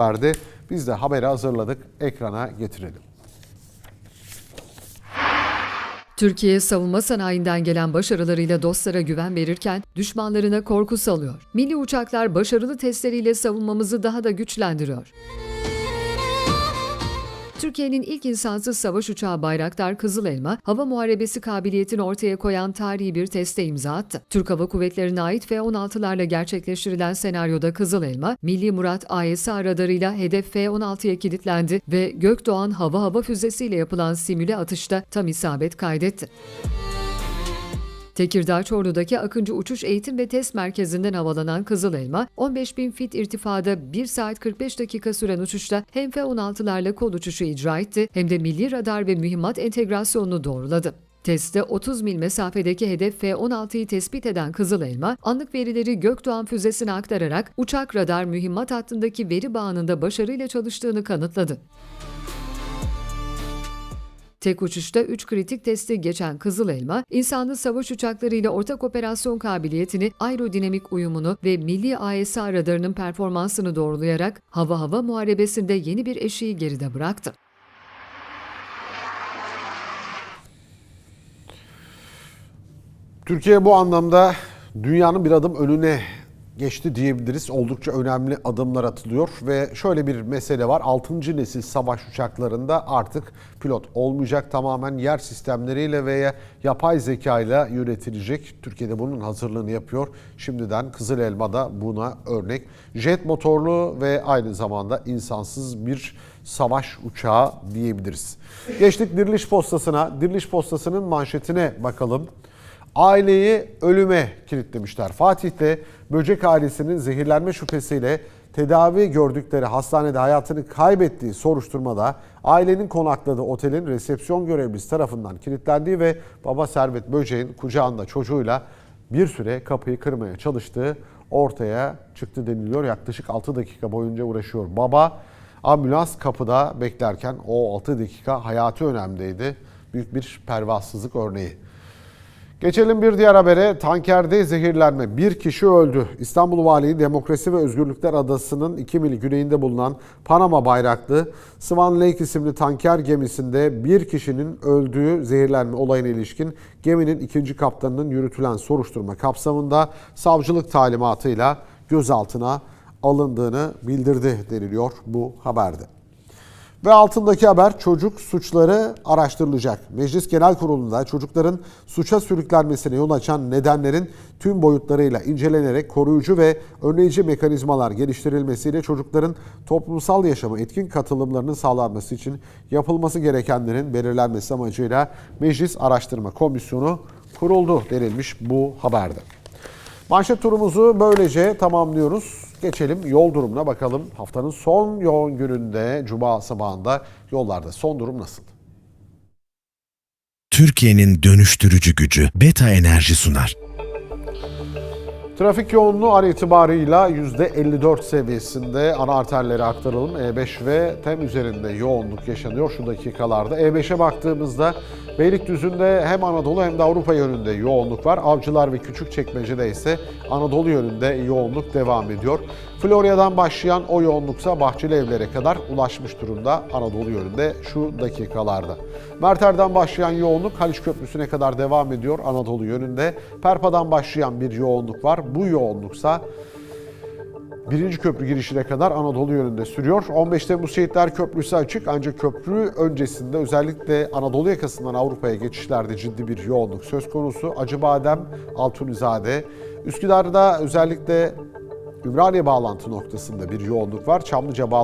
verdi. Biz de haberi hazırladık, ekrana getirelim. Türkiye savunma sanayinden gelen başarılarıyla dostlara güven verirken düşmanlarına korku salıyor. Milli uçaklar başarılı testleriyle savunmamızı daha da güçlendiriyor. Türkiye'nin ilk insansız savaş uçağı Bayraktar Kızıl Elma, hava muharebesi kabiliyetini ortaya koyan tarihi bir teste imza attı. Türk Hava Kuvvetleri'ne ait F-16'larla gerçekleştirilen senaryoda Kızıl Elma, Milli Murat AESA radarıyla hedef F-16'ya kilitlendi ve Gökdoğan hava hava füzesiyle yapılan simüle atışta tam isabet kaydetti. Tekirdağ Çorlu'daki Akıncı Uçuş Eğitim ve Test Merkezi'nden havalanan Kızıl Elma, 15 bin fit irtifada 1 saat 45 dakika süren uçuşta hem F-16'larla kol uçuşu icra etti hem de milli radar ve mühimmat entegrasyonunu doğruladı. Testte 30 mil mesafedeki hedef F-16'yı tespit eden Kızıl Elma, anlık verileri Gökdoğan füzesine aktararak uçak radar mühimmat hattındaki veri bağının başarıyla çalıştığını kanıtladı. Tek uçuşta 3 kritik testi geçen Kızıl Elma, insanlı savaş uçaklarıyla ortak operasyon kabiliyetini, aerodinamik uyumunu ve milli AESA radarının performansını doğrulayarak hava hava muharebesinde yeni bir eşiği geride bıraktı. Türkiye bu anlamda dünyanın bir adım önüne geçti diyebiliriz. Oldukça önemli adımlar atılıyor ve şöyle bir mesele var. 6. nesil savaş uçaklarında artık pilot olmayacak. Tamamen yer sistemleriyle veya yapay zeka ile yönetilecek. Türkiye'de bunun hazırlığını yapıyor. Şimdiden Kızıl Elma da buna örnek. Jet motorlu ve aynı zamanda insansız bir savaş uçağı diyebiliriz. Geçtik Diriliş Postası'na. Diriliş Postası'nın manşetine bakalım. Aileyi ölüme kilitlemişler. Fatih'te böcek ailesinin zehirlenme şüphesiyle tedavi gördükleri hastanede hayatını kaybettiği soruşturmada ailenin konakladığı otelin resepsiyon görevlisi tarafından kilitlendiği ve baba Servet Böceğin kucağında çocuğuyla bir süre kapıyı kırmaya çalıştığı ortaya çıktı deniliyor. Yaklaşık 6 dakika boyunca uğraşıyor. Baba ambulans kapıda beklerken o 6 dakika hayatı önemliydi. Büyük bir pervasızlık örneği. Geçelim bir diğer habere. Tankerde zehirlenme. Bir kişi öldü. İstanbul Valiliği Demokrasi ve Özgürlükler Adası'nın 2 mil güneyinde bulunan Panama bayraklı Swan Lake isimli tanker gemisinde bir kişinin öldüğü zehirlenme olayına ilişkin geminin ikinci kaptanının yürütülen soruşturma kapsamında savcılık talimatıyla gözaltına alındığını bildirdi deniliyor bu haberde. Ve altındaki haber çocuk suçları araştırılacak. Meclis Genel Kurulu'nda çocukların suça sürüklenmesine yol açan nedenlerin tüm boyutlarıyla incelenerek koruyucu ve önleyici mekanizmalar geliştirilmesiyle çocukların toplumsal yaşama etkin katılımlarının sağlanması için yapılması gerekenlerin belirlenmesi amacıyla Meclis Araştırma Komisyonu kuruldu denilmiş bu haberde. Manşet turumuzu böylece tamamlıyoruz. Geçelim yol durumuna bakalım. Haftanın son yoğun gününde Cuma sabahında yollarda son durum nasıl? Türkiye'nin dönüştürücü gücü Beta Enerji sunar. Trafik yoğunluğu an itibarıyla %54 seviyesinde ana arterlere aktaralım. E5 ve TEM üzerinde yoğunluk yaşanıyor şu dakikalarda. E5'e baktığımızda Beylikdüzü'nde hem Anadolu hem de Avrupa yönünde yoğunluk var. Avcılar ve Küçükçekmece'de ise Anadolu yönünde yoğunluk devam ediyor. Florya'dan başlayan o yoğunluksa Bahçeli Evler'e kadar ulaşmış durumda Anadolu yönünde şu dakikalarda. Merter'den başlayan yoğunluk Haliç Köprüsü'ne kadar devam ediyor Anadolu yönünde. Perpa'dan başlayan bir yoğunluk var. Bu yoğunluksa Birinci köprü girişine kadar Anadolu yönünde sürüyor. 15 Temmuz Şehitler Köprüsü açık ancak köprü öncesinde özellikle Anadolu yakasından Avrupa'ya geçişlerde ciddi bir yoğunluk söz konusu. Acıbadem, Altunizade, Üsküdar'da özellikle Ümraniye bağlantı noktasında bir yoğunluk var. Çamlıca bağlantı